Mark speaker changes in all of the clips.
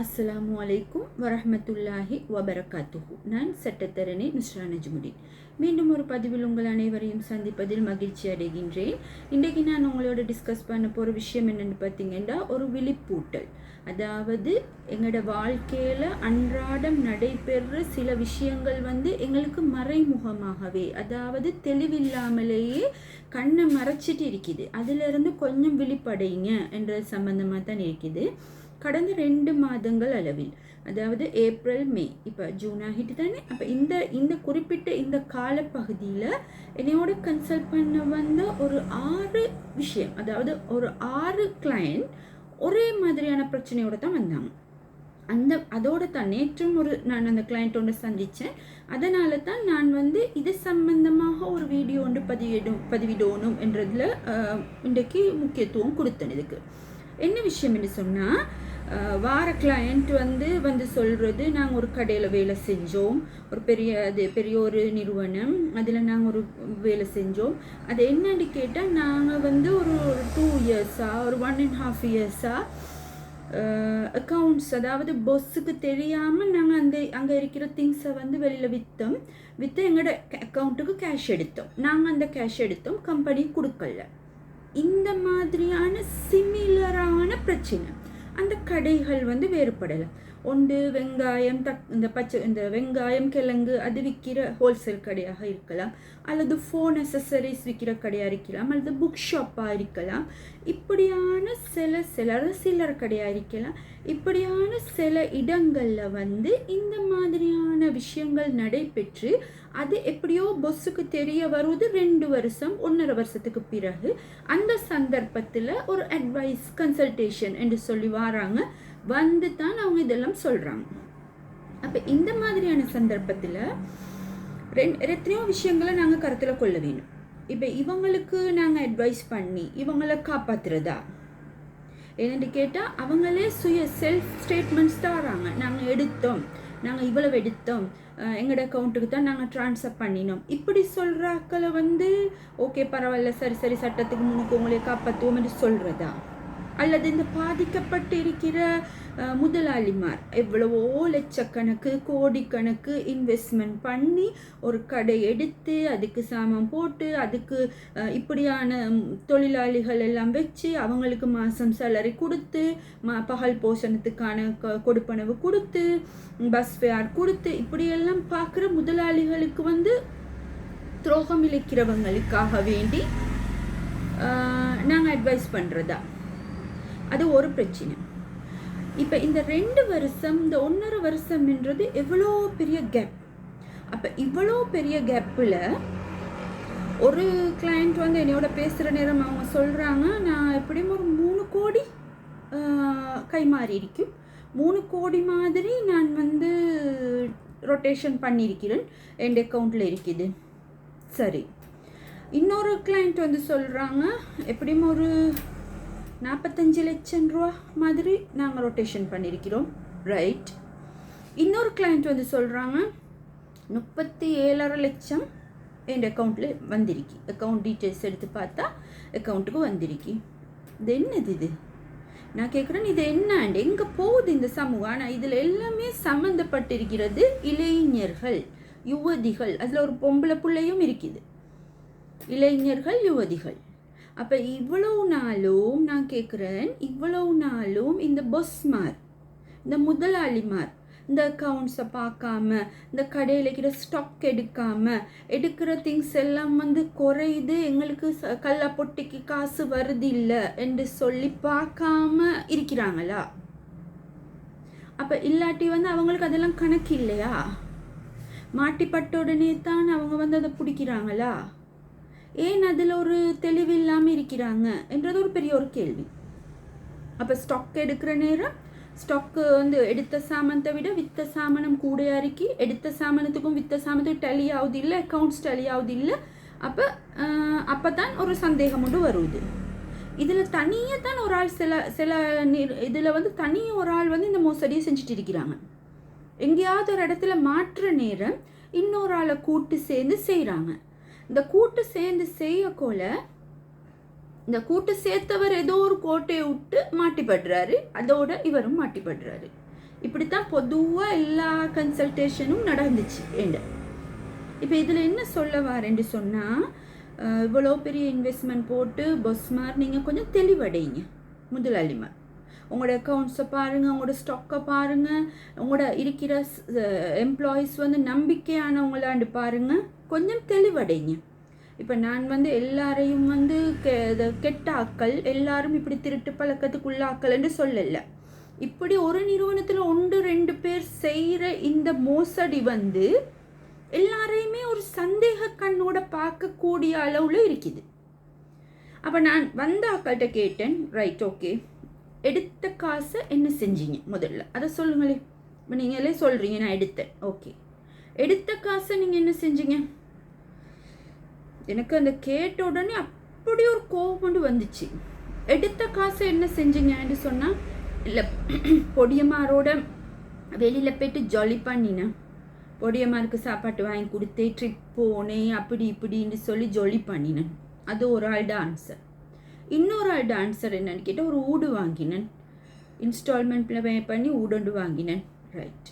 Speaker 1: அஸ்ஸலாமு அலைக்கும் வரஹ்மத்துல்லாஹி வபரகாத்துஹு. நான் சட்டத்தரணி நுஸ்ரா நஜ்முடின் மீண்டும் ஒரு பதிவில் உங்கள் அனைவரையும் சந்திப்பதில் மகிழ்ச்சி அடைகின்றேன். இன்றைக்கு நான் உங்களோட டிஸ்கஸ் பண்ண போகிற விஷயம் என்னென்னு பார்த்தீங்கன்னா ஒரு விழிப்பூட்டல். அதாவது எங்களோட வாழ்க்கையில் அன்றாடம் நடைபெறுற சில விஷயங்கள் வந்து எங்களுக்கு மறைமுகமாகவே அதாவது தெளிவில்லாமலேயே கண்ணை மறைச்சிட்டு இருக்குது. அதிலிருந்து கொஞ்சம் விழிப்படைங்க என்ற சம்பந்தமாக தான் இருக்குது. கடந்த ரெண்டு மாதங்கள் அளவில். அதாவது ஏப்ரல் மே. இப்போ ஜூன் ஆகிட்டு தானே? அப்போ இந்த இந்த குறிப்பிட்ட இந்த காலப்பகுதியில் என்னையோட கன்சல்ட் பண்ண வந்த ஒரு ஆறு விஷயம். அதாவது ஒரு ஆறு கிளையண்ட் ஒரே மாதிரியான பிரச்சனையோடு தான் வந்தாங்க. அந்த அதோட தான் நேற்றும் ஒரு நான் அந்த கிளைண்ட்டோட சந்தித்தேன் அதனால தான் நான் வந்து இது சம்பந்தமாக ஒரு வீடியோ ஒன்று பதிவிடும் பதிவிடணும் என்றதில் இன்றைக்கு முக்கியத்துவம் கொடுத்தேன் இதுக்கு. என்ன விஷயம்னு சொன்னால் வார கிளையண்ட் வந்து வந்து சொல்கிறது நாங்கள் ஒரு கடையில் வேலை செஞ்சோம். ஒரு பெரிய அது பெரிய ஒரு நிறுவனம் அதில் நாங்கள் ஒரு வேலை செஞ்சோம். அது என்னன்னு கேட்டால் நாங்கள் வந்து ஒரு ஒரு டூ இயர்ஸாக ஒரு ஒன் அண்ட் ஹாஃப் இயர்ஸாக அக்கௌண்ட்ஸ் அதாவது பஸ்ஸுக்கு தெரியாமல் நாங்கள் அந்த அங்கே இருக்கிற திங்ஸை வந்து வெளியில் விற்றோம் விற்று எங்களோட அக்கௌண்ட்டுக்கு கேஷ் எடுத்தோம். நாங்கள் அந்த கேஷ் எடுத்தோம். கம்பெனி கொடுக்கல. இந்த மாதிரியான சிமிலரான பிரச்சனை. அந்த கடைகள் வந்து வேறுபடலாம் ஒன்று வெங்காயம் தக் இந்த பச்சை இந்த வெங்காயம் கிழங்கு அது விற்கிற ஹோல்சேல் கடையாக இருக்கலாம். அல்லது ஃபோன் அசசரிஸ் விற்கிற கடையாக இருக்கலாம். அல்லது புக் ஷாப்பாக இருக்கலாம். இப்படியான சில சிலர் சிலர் கடையாக இருக்கலாம். இப்படியான சில இடங்களில் வந்து இந்த மாதிரியான விஷயங்கள் நடைபெற்று அது எப்படியோ பொஸ்ஸுக்கு தெரிய வருவது ரெண்டு வருஷம் ஒன்றரை வருஷத்துக்கு பிறகு அந்த சந்தர்ப்பத்தில் ஒரு அட்வைஸ் கன்சல்டேஷன் என்று சொல்லி வராங்க. வந்து தான் அவங்க இதெல்லாம் சொல்கிறாங்க அப்போ இந்த மாதிரியான சந்தர்ப்பத்தில் ரெண்டு எத்தனையோ விஷயங்களை நாங்கள் கருத்தில் கொள்ள வேணும் இப்போ இவங்களுக்கு நாங்கள் அட்வைஸ் பண்ணி இவங்களை காப்பாற்றுறதா என்னென்று கேட்டால் அவங்களே சுய செல்ஃப் ஸ்டேட்மெண்ட்ஸ் தராங்க. நாங்கள் எடுத்தோம். நாங்கள் இவ்வளவு எடுத்தோம். எங்களோட அக்கௌண்ட்டுக்கு தான் நாங்கள் ட்ரான்ஸ்ஃபர் பண்ணினோம். இப்படி சொல்கிறாக்களை வந்து ஓகே பரவாயில்ல சரி சரி சட்டத்துக்கு முன்னுக்கு உங்களை காப்பாற்றுவோம் என்று சொல்கிறதா அல்லது இந்த பாதிக்கப்பட்டிருக்கிற முதலாளிமார் எவ்வளவோ லட்சக்கணக்கு கோடிக்கணக்கு இன்வெஸ்ட்மெண்ட் பண்ணி ஒரு கடை எடுத்து அதுக்கு சாமான் போட்டு அதுக்கு இப்படியான தொழிலாளிகள் எல்லாம் வச்சு அவங்களுக்கு மாதம் சேலரி கொடுத்து மா பகல் போஷணத்துக்கான கொடுப்பனவு கொடுத்து பஸ் ஃபேர் கொடுத்து இப்படியெல்லாம் பார்க்குற முதலாளிகளுக்கு வந்து துரோகம் இழைக்கிறவங்களுக்காக வேண்டி நாங்கள் அட்வைஸ் பண்ணுறதா அது ஒரு பிரச்சனை. இப்போ இந்த ரெண்டு வருஷம் இந்த ஒன்றரை வருஷம்ன்றது எவ்வளோ பெரிய கேப் அப்போ இவ்வளோ பெரிய கேப்பில் ஒரு கிளைண்ட் வந்து என்னையோட பேசுகிற நேரம் அவங்க சொல்கிறாங்க நான் எப்படியும் ஒரு மூணு கோடி கை மாறி இருக்கும். மூணு கோடி மாதிரி நான் வந்து ரொட்டேஷன் பண்ணியிருக்கிறேன் என் அக்கௌண்ட்டில் இருக்குது. சரி. இன்னொரு கிளைண்ட் வந்து சொல்கிறாங்க எப்படியும் ஒரு நாற்பத்தஞ்சு லட்சம் ரூபா மாதிரி நாங்கள் ரொட்டேஷன் பண்ணியிருக்கிறோம் ரைட் இன்னொரு கிளைண்ட் வந்து சொல்கிறாங்க முப்பத்தி ஏழரை லட்சம் என் அக்கௌண்ட்டில் வந்திருக்கு. அக்கௌண்ட் டீட்டெயில்ஸ் எடுத்து பார்த்தா அக்கௌண்ட்டுக்கு வந்திருக்கு. இது என்னது இது? நான் கேட்குறேன் இது என்னண்டு எங்கே போகுது இந்த சமூகம்? ஆனால் இதில் எல்லாமே சம்மந்தப்பட்டிருக்கிறது இளைஞர்கள் யுவதிகள். அதில் ஒரு பொம்பளை பிள்ளையும் இருக்குது. இளைஞர்கள் யுவதிகள். அப்போ இவ்வளவு நாளும் நான் கேட்குறேன் இவ்வளவு நாளும் இந்த பொஸ்மார் இந்த முதலாளிமார் இந்த அக்கௌண்ட்ஸை பார்க்காம இந்த கடையில் இருக்கிற ஸ்டாக் எடுக்காம எடுக்கிற திங்ஸ் எல்லாம் வந்து குறையுது எங்களுக்கு கல்ல பொட்டிக்கு காசு வருது இல்லை என்று சொல்லி பார்க்காம இருக்கிறாங்களா? அப்போ இல்லாட்டி வந்து அவங்களுக்கு அதெல்லாம் கணக்கு இல்லையா? மாட்டிப்பட்ட உடனே தான் அவங்க வந்து அதை பிடிக்கிறாங்களா? ஏன் அதில் ஒரு தெளிவு இல்லாமல் இருக்கிறாங்க என்றது ஒரு பெரிய ஒரு கேள்வி. அப்போ ஸ்டாக் எடுக்கிற நேரம் ஸ்டாக்கு வந்து எடுத்த சாமானத்தை விட வித்த சாமானம் கூட இருக்கி எடுத்த சாமானத்துக்கும் வித்த சாமானத்துக்கும் டலி ஆகுது இல்லை அக்கௌண்ட்ஸ் டலி ஆகுது இல்லை அப்போ அப்போ தான் ஒரு சந்தேகம் ஒன்று வருது. இதில் தனியாக தான் ஒரு ஆள் சில சில இதில் வந்து தனியாக ஒரு ஆள் வந்து இந்த மோசடியை செஞ்சுட்டு இருக்கிறாங்க. எங்கேயாவது ஒரு இடத்துல மாற்ற நேரம் இன்னொரு ஆளை கூட்டு சேர்ந்து செய்கிறாங்க இந்த கூட்டு சேர்ந்து செய்யக்கோல இந்த கூட்டு சேர்த்தவர் ஏதோ ஒரு கோட்டையை விட்டு மாட்டிப்படுறாரு அதோட இவரும் மாட்டிப்படுறாரு இப்படித்தான் பொதுவாக எல்லா கன்சல்டேஷனும் நடந்துச்சு என்ன இப்போ இதில் என்ன சொல்ல வரேன்னு சொன்னால் இவ்வளோ பெரிய இன்வெஸ்ட்மெண்ட் போட்டு பொஸ்மார் நீங்கள் கொஞ்சம் தெளிவடைங்க முதலாளிமார். உங்களோட அக்கௌண்ட்ஸை பாருங்கள் உங்களோட ஸ்டாக்கை பாருங்கள் உங்களோட இருக்கிற எம்ப்ளாயீஸ் வந்து நம்பிக்கையானவங்களாண்டு பாருங்கள் கொஞ்சம் தெளிவடைங்க. இப்போ நான் வந்து எல்லாரையும் வந்து கெ கெட்ட ஆக்கள் எல்லாரும் இப்படி திருட்டு பழக்கத்துக்குள்ள ஆக்கள்னு சொல்லலை. இப்படி ஒரு நிறுவனத்தில் ஒன்று ரெண்டு பேர் செய்கிற இந்த மோசடி வந்து எல்லாரையுமே ஒரு சந்தேக கண்ணோட பார்க்கக்கூடிய அளவில் இருக்குது. அப்போ நான் வந்த ஆக்கள்கிட்ட கேட்டேன் ரைட் ஓகே எடுத்த காசை என்ன செஞ்சீங்க முதல்ல? அதை சொல்லுங்களே. இப்போ நீங்களே சொல்கிறீங்க நான் எடுத்தேன். ஓகே எடுத்த காசை நீங்கள் என்ன செஞ்சீங்க? எனக்கு அந்த கேட்ட உடனே அப்படி ஒரு கோபம் கொண்டு வந்துச்சு. எடுத்த காசை என்ன செஞ்சீங்கன்னு சொன்னால் இல்லை பொடியம்மாரோட வெளியில் போயிட்டு ஜாலி பண்ணினேன் பொடியம்மாருக்கு சாப்பாட்டு வாங்கி கொடுத்தே ட்ரிப் போனேன் அப்படி இப்படின்னு சொல்லி ஜொலி பண்ணினேன். அது ஒரு ஆள்ட ஆன்சர் இன்னொரு ஆள் ஆன்சர் என்னன்னு கேட்டால் ஒரு ஊடு வாங்கினேன். இன்ஸ்டால்மெண்ட்டில் பே பண்ணி ஊடொண்டு வாங்கினேன். ரைட்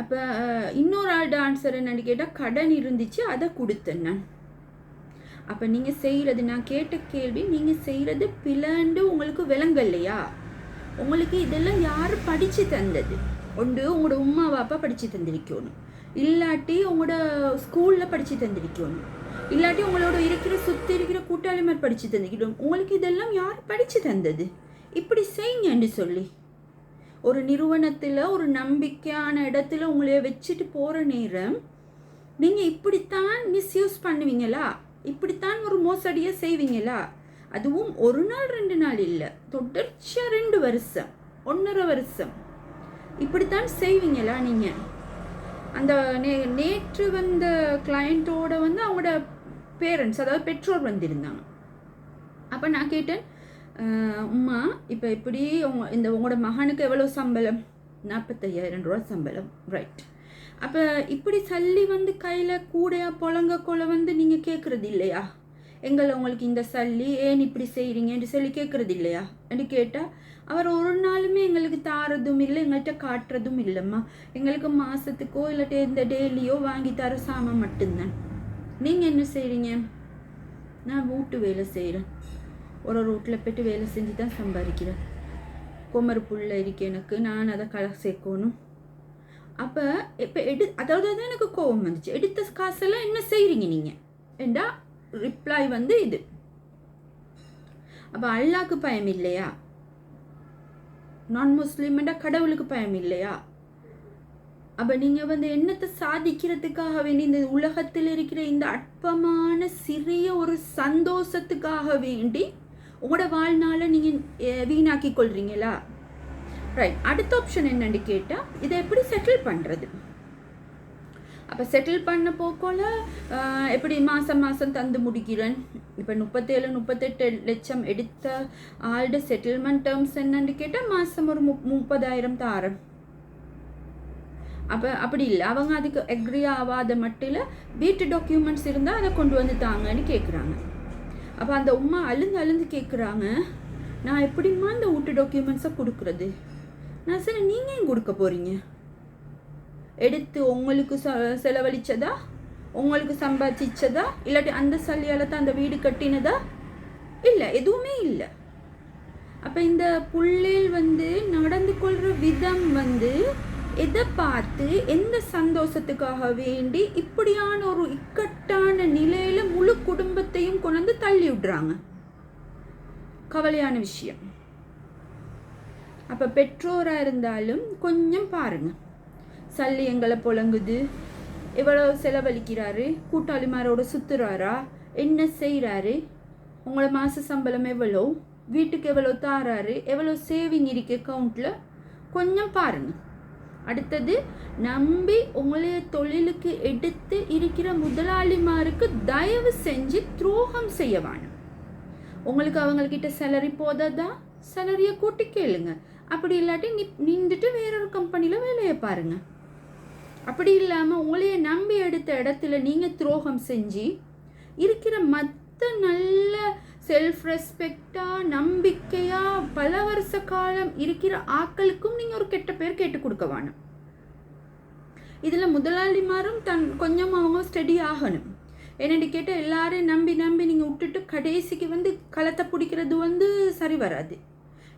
Speaker 1: அப்போ இன்னொரு ஆள் டான்ஸர் என்னன்னு கேட்டால் கடன் இருந்துச்சு அதை கொடுத்தேன் நான். அப்போ நீங்கள் செய்கிறது நான் கேட்ட கேள்வி நீங்கள் செய்கிறது பிளண்டு உங்களுக்கு விளங்கலையா உங்களுக்கு இதெல்லாம் யார் படித்து தந்தது? ஒன்று உங்களோட உமா பாப்பா படித்து தந்திருக்கணும். இல்லாட்டி உங்களோட ஸ்கூலில் படித்து தந்திருக்கணும். இல்லாட்டி உங்களோட இருக்கிற சுற்றி இருக்கிற கூட்டாளிமார் படித்து தந்துக்கிட்டோம் உங்களுக்கு இதெல்லாம் யார் படித்து தந்தது? இப்படி செய்யுங்கன்னு சொல்லி. ஒரு நிறுவனத்தில் ஒரு நம்பிக்கையான இடத்துல உங்களைய வச்சுட்டு போகிற நேரம் நீங்கள் இப்படித்தான் மிஸ்யூஸ் பண்ணுவீங்களா? இப்படித்தான் ஒரு மோசடியை செய்வீங்களா? அதுவும் ஒரு நாள் ரெண்டு நாள் இல்லை. தொடர்ச்சியாக ரெண்டு வருஷம் ஒன்றரை வருஷம். இப்படித்தான் செய்வீங்களா நீங்கள் அந்த நே நேற்று வந்த கிளையண்ட்டோட வந்து அவங்களோட பேரண்ட்ஸ் அதாவது பெற்றோர் வந்திருந்தாங்க. அப்போ நான் கேட்டேன் உம்மா இப்போ இப்படி உங்க இந்த உங்களோட மகனுக்கு எவ்வளோ சம்பளம்? நாற்பத்தையாயிரம் ரூபா சம்பளம். ரைட் அப்போ இப்படி சல்லி வந்து கையில் கூடையாக புழங்க கொலை வந்து நீங்கள் கேட்குறது இல்லையா? எங்களை உங்களுக்கு இந்த சல்லி ஏன் இப்படி செய்கிறீங்கன்னு சொல்லி கேட்குறது இல்லையா? என்று கேட்டால் அவர் ஒரு நாளுமே எங்களுக்கு தாரதும் இல்லை எங்கள்கிட்ட காட்டுறதும் இல்லைம்மா. எங்களுக்கு மாதத்துக்கோ இல்லாட்டி இந்த டெய்லியோ வாங்கி தர சாமான் மட்டும்தான். நீங்கள் என்ன செய்கிறீங்க நான் வீட்டு வேலை செய்கிறேன் ஒரு ரூட்டில் போய்ட்டு வேலை செஞ்சு தான் சம்பாதிக்கிறேன். குமர் புள்ள இருக்கு எனக்கு நான் அதை கலை சேர்க்கணும். அப்போ இப்போ எடு அதாவது தான் எனக்கு கோபம் வந்துச்சு. எடுத்த காசெல்லாம் என்ன செய்கிறீங்க நீங்கள் ஏண்டா ரிப்ளை வந்து இது. அப்போ அல்லாக்கு பயம் இல்லையா? நான் முஸ்லீம்டா கடவுளுக்கு பயம் இல்லையா? அப்போ நீங்கள் வந்து என்னத்தை சாதிக்கிறதுக்காக வேண்டி இந்த உலகத்தில் இருக்கிற இந்த அற்பமான சிறிய ஒரு சந்தோஷத்துக்காக வேண்டி உங்களோட வாழ்நாளை நீங்கள் வீணாக்கி கொள்றீங்களா ரைட் அடுத்த ஆப்ஷன் என்னன்னு கேட்டால் இதை எப்படி செட்டில் பண்ணுறது அப்போ செட்டில் பண்ண போக்கோல எப்படி மாதம் மாதம் தந்து முடிக்கிறேன்? இப்போ முப்பத்தேழு முப்பத்தெட்டு லட்சம் எடுத்த ஆல்ட செட்டில்மெண்ட் டேர்ம்ஸ் என்னன்னு கேட்டால் மாதம் ஒரு முப் முப்பதாயிரம் தாரம். அப்போ அப்படி இல்லை. அவங்க அதுக்கு எக்ரி ஆகாத மட்டில் வீட்டு டாக்குமெண்ட்ஸ் இருந்தால் அதை கொண்டு வந்து தாங்கன்னு கேட்குறாங்க அப்போ அந்த உமா அழுந்து அழுந்து கேட்குறாங்க நான் எப்படிம்மா இந்த வீட்டு டாக்குமெண்ட்ஸை கொடுக்குறது? நான் சரி நீங்கள் ஏன் கொடுக்க போகிறீங்க எடுத்து உங்களுக்கு ச செலவழிச்சதா? உங்களுக்கு சம்பாதிச்சதா? இல்லாட்டி அந்த சல்லியால் தான் அந்த வீடு கட்டினதா? இல்லை எதுவுமே இல்லை. அப்போ இந்த புள்ளில் வந்து நடந்து கொள்கிற விதம் வந்து எதை பார்த்து எந்த சந்தோஷத்துக்காக வேண்டி இப்படியான ஒரு இக்கட்டான நிலையில முழு குடும்பத்தையும் கொண்டு தள்ளி விடுறாங்க. கவலையான விஷயம். அப்ப பெற்றோரா இருந்தாலும் கொஞ்சம் பாருங்க. சல்லி எங்களை புழங்குது. எவ்வளோ செலவழிக்கிறாரு? கூட்டாளிமாரோட சுத்துறாரா? என்ன செய்கிறாரு உங்களை மாத சம்பளம் எவ்வளோ வீட்டுக்கு எவ்வளோ தாராரு? எவ்வளோ சேவிங் இருக்கு அக்கௌண்ட்டில் கொஞ்சம் பாருங்கள் அடுத்தது நம்பி உங்களைய தொழிலுக்கு எடுத்து இருக்கிற முதலாளிமாருக்கு தயவு செஞ்சு துரோகம் செய்ய வேணும். உங்களுக்கு அவங்கக்கிட்ட சேலரி போதா சேலரியை கூட்டி கேளுங்க. அப்படி இல்லாட்டி நி நின்றுட்டு வேறொரு கம்பெனியில் வேலையை பாருங்க. அப்படி இல்லாமல் உங்களைய நம்பி எடுத்த இடத்துல நீங்கள் துரோகம் செஞ்சு இருக்கிற மற்ற நல்ல செல்ஃப் ரெஸ்பெக்டாக நம்பிக்கையாக பல வருஷ காலம் இருக்கிற ஆக்களுக்கும் நீங்கள் ஒரு கெட்ட பேர் கேட்டு கொடுக்க வேணும். இதில் முதலாளிமாரும் தன் கொஞ்சம் அவங்க ஸ்டடி ஆகணும். என்னென்னு கேட்டால் எல்லாரையும் நம்பி நம்பி நீங்கள் விட்டுட்டு கடைசிக்கு வந்து களத்தை பிடிக்கிறது வந்து சரி வராது.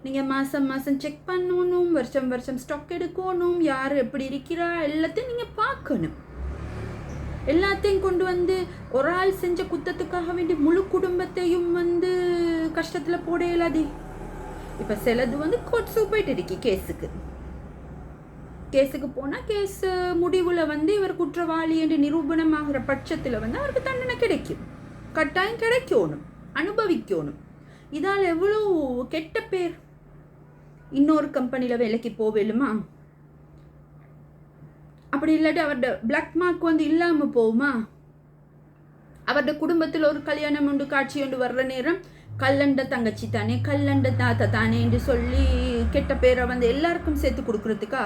Speaker 1: நீங்கள் மாதம் மாதம் செக் பண்ணணும் வருஷம் வருஷம் ஸ்டாக் எடுக்கணும் யார் எப்படி இருக்கிறா எல்லாத்தையும் நீங்கள் பார்க்கணும். எல்லாத்தையும் கொண்டு வந்து ஒரு ஆள் செஞ்ச குத்தத்துக்காக வேண்டி முழு குடும்பத்தையும் வந்து கஷ்டத்தில் போட இயலாதே. இப்போ சிலது வந்து கோர்ட்ஸுக்கு போயிட்டு இருக்கு கேஸுக்கு. கேஸுக்கு போனால் கேஸ் முடிவில் வந்து இவர் குற்றவாளி என்று நிரூபணமாகிற பட்சத்தில் வந்து அவருக்கு தண்டனை கிடைக்கும். கட்டாயம் கிடைக்கணும். அனுபவிக்கணும். இதால் எவ்வளோ கெட்ட பேர். இன்னொரு கம்பெனியில் வேலைக்கு போவேலுமா? அப்படி இல்லாட்டி அவரோட பிளாக் மார்க் வந்து இல்லாமல் போகுமா? அவரோட குடும்பத்தில் ஒரு கல்யாணம் உண்டு காட்சி உண்டு வர்ற நேரம் கல்லண்ட தங்கச்சி தானே கல்லண்ட தாத்தா தானே என்று சொல்லி கெட்ட பேரை வந்து எல்லாருக்கும் சேர்த்து கொடுக்கறதுக்கா?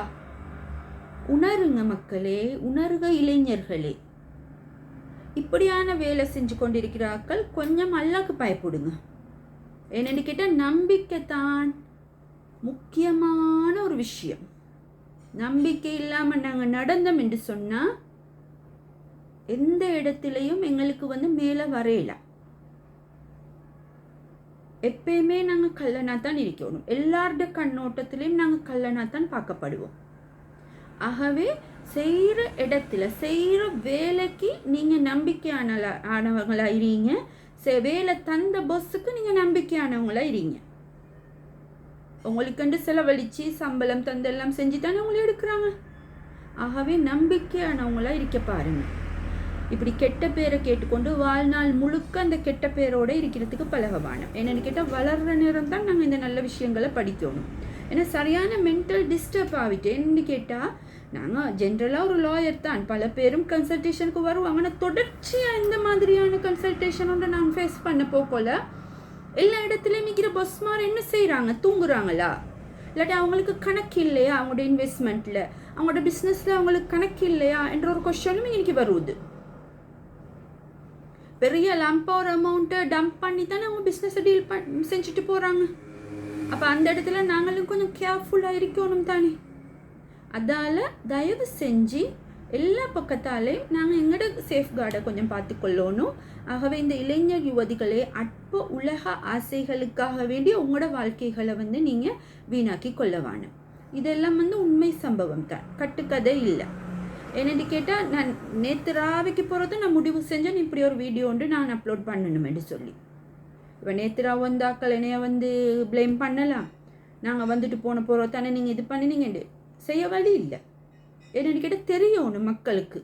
Speaker 1: உணருங்க மக்களே உணர்க இளைஞர்களே. இப்படியான வேலை செஞ்சு கொண்டிருக்கிறார்கள். கொஞ்சம் அல்லாக்கு பயப்படுங்க. என்னென்னு கேட்டால் நம்பிக்கை தான் முக்கியமான ஒரு விஷயம். நம்பிக்கை இல்லாமல் நாங்கள் நடந்தோம் என்று சொன்னால் எந்த இடத்துலையும் எங்களுக்கு வந்து மேலே வரையலாம் எப்பயுமே நாங்கள் கல்லனாக தான் இருக்கணும். எல்லார்ட கண்ணோட்டத்திலையும் நாங்கள் கல்லனாக தான் பார்க்கப்படுவோம். ஆகவே செய்கிற இடத்துல செய்கிற வேலைக்கு நீங்கள் நம்பிக்கையான ஆனவங்களாக இருங்க. வேலை தந்த பஸ்ஸுக்கு நீங்கள் நம்பிக்கையானவங்களாக இருங்க. உங்களுக்கண்டு செலவழித்து சம்பளம் தந்தெல்லாம் செஞ்சு தானே உங்களை எடுக்கிறாங்க? ஆகவே நம்பிக்கையானவங்களாக இருக்க பாருங்கள் இப்படி கெட்ட பேரை கேட்டுக்கொண்டு வாழ்நாள் முழுக்க அந்த கெட்ட பேரோடு இருக்கிறதுக்கு பழகவானம் என்னென்னு கேட்டால் வளர்கிற நேரம் தான் நாங்கள் இந்த நல்ல விஷயங்களை படிக்கணும். ஏன்னா சரியான மென்டல் டிஸ்டர்ப் ஆகிட்டு என்னன்னு கேட்டால் நாங்கள் ஜென்ரலாக ஒரு லாயர் தான். பல பேரும் கன்சல்டேஷனுக்கு வருவாங்க. ஆனால் தொடர்ச்சியாக இந்த மாதிரியான கன்சல்டேஷனோட நாங்கள் ஃபேஸ் பண்ண போக்கோல எல்லா இடத்துலையும் நிற்கிற மாதிரி என்ன செய்கிறாங்க தூங்குறாங்களா? இல்லாட்டி அவங்களுக்கு கணக்கு இல்லையா அவங்களோட இன்வெஸ்ட்மெண்ட்டில் அவங்களோட பிஸ்னஸில் அவங்களுக்கு கணக்கு இல்லையா என்ற ஒரு கொஷனும் இன்னைக்கு வருது. பெரிய லம்ப் ஒரு அமௌண்ட்டை டம்ப் பண்ணி தானே அவங்க பிஸ்னஸை டீல் பண் செஞ்சுட்டு போகிறாங்க அப்போ அந்த இடத்துல நாங்களும் கொஞ்சம் கேர்ஃபுல்லாக இருக்கணும் தானே. அதால் தயவு செஞ்சு எல்லா பக்கத்தாலேயும் நாங்கள் எங்களோட சேஃப்கார்டை கொஞ்சம் பார்த்துக்கொள்ளணும். ஆகவே இந்த இளைஞர் யுவதிகளே அற்ப உலக ஆசைகளுக்காக வேண்டி உங்களோட வாழ்க்கைகளை வந்து நீங்கள் வீணாக்கி கொள்ளவானு இதெல்லாம் வந்து உண்மை சம்பவம் தான். கட்டுக்கதை இல்லை. என்னென்னு கேட்டால் நான் நேற்று ராவைக்கு போகிறதும் நான் முடிவு செஞ்சேன். இப்படி ஒரு வீடியோ ஒன்று நான் அப்லோட் பண்ணணுமென்று சொல்லி. இப்போ நேற்று ராவ் வந்து என்னைய வந்து ப்ளேம் பண்ணலாம். நாங்கள் வந்துட்டு போன போகிறோம் தானே நீங்கள் இது பண்ணினீங்கண்டு. செய்ய வழி இல்லை. என்னென்னு கேட்டால் தெரியணும் மக்களுக்கு.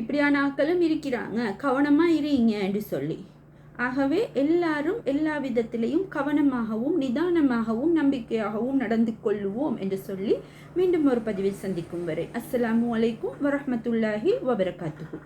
Speaker 1: இப்படியான ஆக்களும் இருக்கிறாங்க. கவனமாக இருங்க என்று சொல்லி. ஆகவே எல்லாரும் எல்லா விதத்திலையும் கவனமாகவும் நிதானமாகவும் நம்பிக்கையாகவும் நடந்து கொள்ளுவோம் என்று சொல்லி மீண்டும் ஒரு பதிவில் சந்திக்கும் வரை. அஸ்லாம் அலைக்கும் வரஹமத்துல்லாஹி வபரகாத்துகும்